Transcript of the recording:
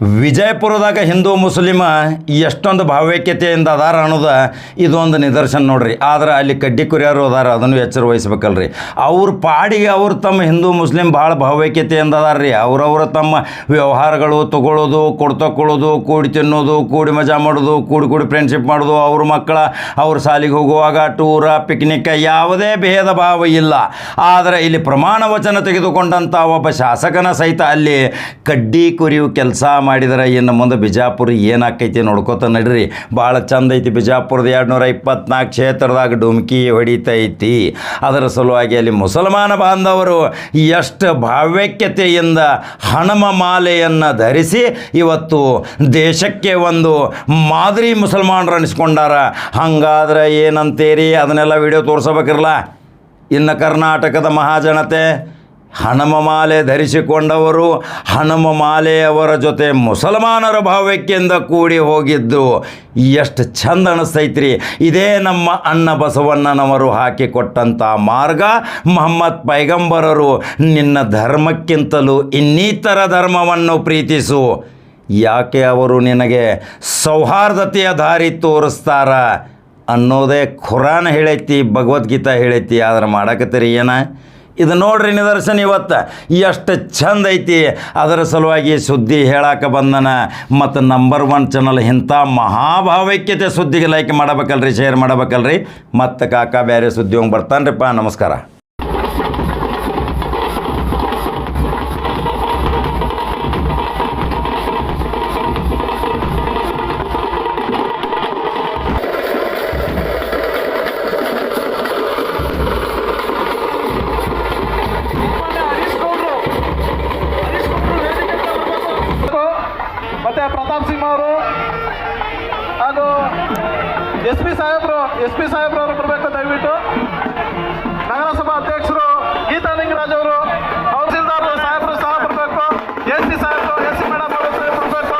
ವಿಜಯಪುರದಾಗ ಹಿಂದೂ ಮುಸ್ಲಿಮ ಎಷ್ಟೊಂದು ಭಾವೈಕ್ಯತೆಯಿಂದ ಅದಾರ ಅನ್ನೋದು ಇದೊಂದು ನಿದರ್ಶನ ನೋಡ್ರಿ. ಆದ್ರೆ ಅಲ್ಲಿ ಕಡ್ಡಿ ಕುರಿಯರು ಅದಾರ, ಅದನ್ನು ಎಚ್ಚರ ವಹಿಸ್ಬೇಕಲ್ರಿ. ಅವ್ರ ಪಾಡಿಗೆ ಅವ್ರು ತಮ್ಮ ಹಿಂದೂ ಮುಸ್ಲಿಂ ಭಾಳ ಭಾವೈಕ್ಯತೆಯಿಂದ ಅದಾರ ರೀ ಅವ್ರವ್ರ ತಮ್ಮ ವ್ಯವಹಾರಗಳು ತಗೊಳ್ಳೋದು ಕೊಡ್ತಕೊಳ್ಳೋದು ಕೂಡಿ ತಿನ್ನೋದು, ಕೂಡಿ ಮಜಾ ಮಾಡೋದು, ಕೂಡಿ ಕೂಡಿ ಫ್ರೆಂಡ್ಶಿಪ್ ಮಾಡೋದು, ಅವ್ರ ಮಕ್ಕಳ ಅವ್ರ ಶಾಲಿಗೆ ಹೋಗುವಾಗ ಟೂರ ಪಿಕ್ನಿಕ್ ಯಾವುದೇ ಭೇದ ಭಾವ ಇಲ್ಲ. ಆದರೆ ಇಲ್ಲಿ ಪ್ರಮಾಣ ವಚನ ತೆಗೆದುಕೊಂಡಂಥ ಒಬ್ಬ ಶಾಸಕನ ಸಹಿತ ಅಲ್ಲಿ ಕಡ್ಡಿ ಕುರಿಯು ಕೆಲಸ ಮಾಡಿದರೆ. ಇನ್ನು ಮುಂದೆ ಬಿಜಾಪುರ ಏನಾಕೈತಿ ನೋಡ್ಕೋತ ನಡ್ರಿ. ಭಾಳ ಚಂದ ಐತಿ ಬಿಜಾಪುರದ ಎರಡು ನೂರ ಇಪ್ಪತ್ನಾಲ್ಕು ಕ್ಷೇತ್ರದಾಗ ಡುಮ್ಕಿ ಹೊಡಿತೈತಿ. ಅದರ ಸಲುವಾಗಿ ಅಲ್ಲಿ ಮುಸಲ್ಮಾನ ಬಾಂಧವರು ಎಷ್ಟು ಭಾವ್ಯಕ್ಯತೆಯಿಂದ ಹಣಮ ಮಾಲೆಯನ್ನು ಧರಿಸಿ ಇವತ್ತು ದೇಶಕ್ಕೆ ಒಂದು ಮಾದರಿ ಮುಸಲ್ಮಾನರು ಅನಿಸ್ಕೊಂಡಾರ. ಹಂಗಾದ್ರೆ ಏನಂತೀರಿ? ಅದನ್ನೆಲ್ಲ ವಿಡಿಯೋ ತೋರಿಸಬೇಕಿರಲ್ಲ ಇನ್ನು ಕರ್ನಾಟಕದ ಮಹಾಜನತೆ ಹನುಮ ಮಾಲೆ ಧರಿಸಿಕೊಂಡವರು ಹನುಮ ಮಾಲೆಯವರ ಜೊತೆ ಮುಸಲ್ಮಾನರ ಭಾವಕ್ಕಿಂದ ಕೂಡಿ ಹೋಗಿದ್ದು. ಎಷ್ಟು ಚಂದ ಅನಿಸ್ತೈತ್ರಿ. ಇದೇ ನಮ್ಮ ಅಣ್ಣ ಬಸವಣ್ಣನವರು ಹಾಕಿಕೊಟ್ಟಂಥ ಮಾರ್ಗ. ಮೊಹಮ್ಮದ್ ಪೈಗಂಬರರು ನಿನ್ನ ಧರ್ಮಕ್ಕಿಂತಲೂ ಇನ್ನಿತರ ಧರ್ಮವನ್ನು ಪ್ರೀತಿಸು. ಯಾಕೆ ಅವರು ನಿನಗೆ ಸೌಹಾರ್ದತೆಯ ದಾರಿ ತೋರಿಸ್ತಾರ? ಅನ್ನೋದೇ ಖುರಾನ್ ಹೇಳೈತಿ, ಭಗವದ್ಗೀತಾ ಹೇಳೈತಿ. ಆದ್ರೆ ಮಾಡಕತ್ತೀರಿ ಏನ? ಇದು ನೋಡ್ರಿ ನಿದರ್ಶನ ಇವತ್ತು. ಎಷ್ಟು ಚಂದ ಐತಿ. ಅದರ ಸಲುವಾಗಿ ಸುದ್ದಿ ಹೇಳಕ್ಕೆ ಬಂದನ. ಮತ್ತು ನಂಬರ್ ಒನ್ ಚಾನಲ್ ಇಂಥ ಮಹಾಭಾವೈಕ್ಯತೆ ಸುದ್ದಿಗೆ ಲೈಕ್ ಮಾಡಬೇಕಲ್ರಿ ಶೇರ್ ಮಾಡಬೇಕಲ್ರಿ. ಮತ್ತು ಕಾಕ, ಬೇರೆ ಸುದ್ದಿ ಹೋಗಿ ಬರ್ತಾನ್ರಿಪ್ಪ. ನಮಸ್ಕಾರ. ಮತ್ತೆ ಪ್ರತಾಪ್ ಸಿಂಹ ಅವರು ಹಾಗೂ ಎಸ್ ಪಿ ಸಾಹೇಬ್ರು, ಎಸ್ ಪಿ ಸಾಹೇಬ್ರವರು ಬರಬೇಕು ದಯವಿಟ್ಟು. ನಗರಸಭಾ ಅಧ್ಯಕ್ಷರು ಗೀತಾ ನಿಂಗರಾಜ್ ಅವರು ತಹಸೀಲ್ದಾರ್ ಸಾಹೇಬ್ರು ಸಹ ಬರಬೇಕು. ಎಸ್ ಪಿ ಸಾಹೇಬ್ರು, ಎಸ್ ಸಿ ಮೇಡಮ್ ಅವರು ಸಹ ಬರಬೇಕು.